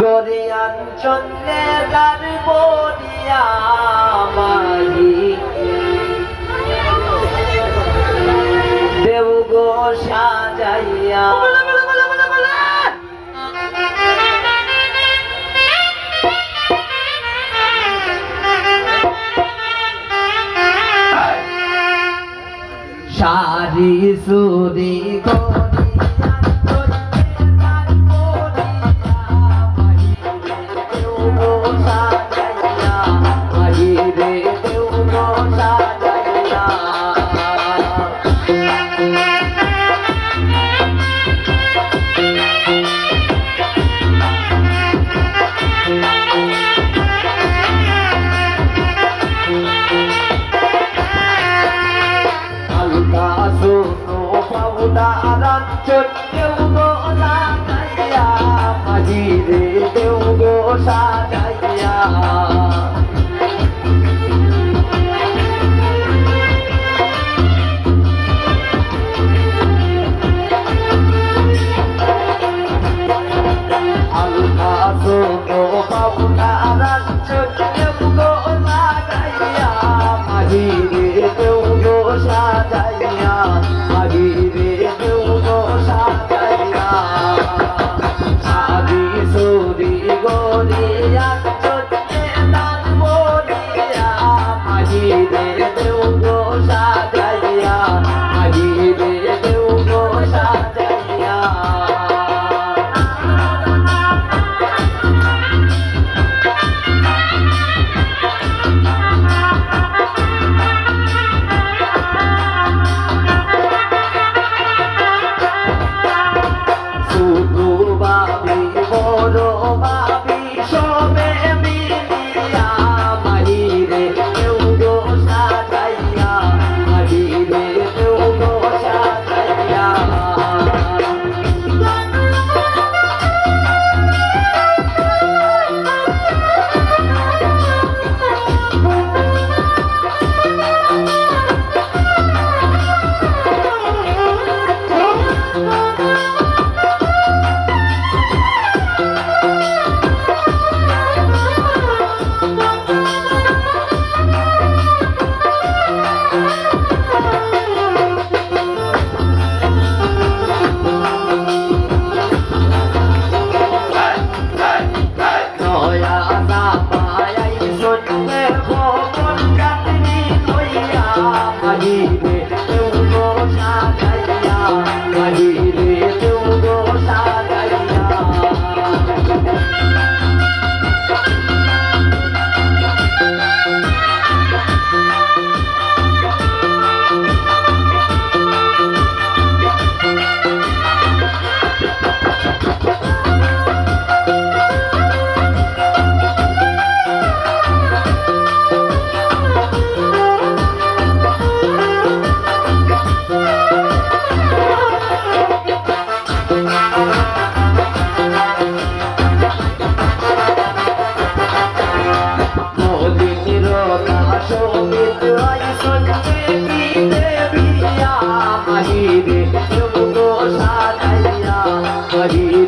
গরিয়ান চন্দ্রে তার বরিয়া মাহি দেব গো সাজাইয়া সারি সুরি গো Bye. আদো বাবু তারা চলে oh हरी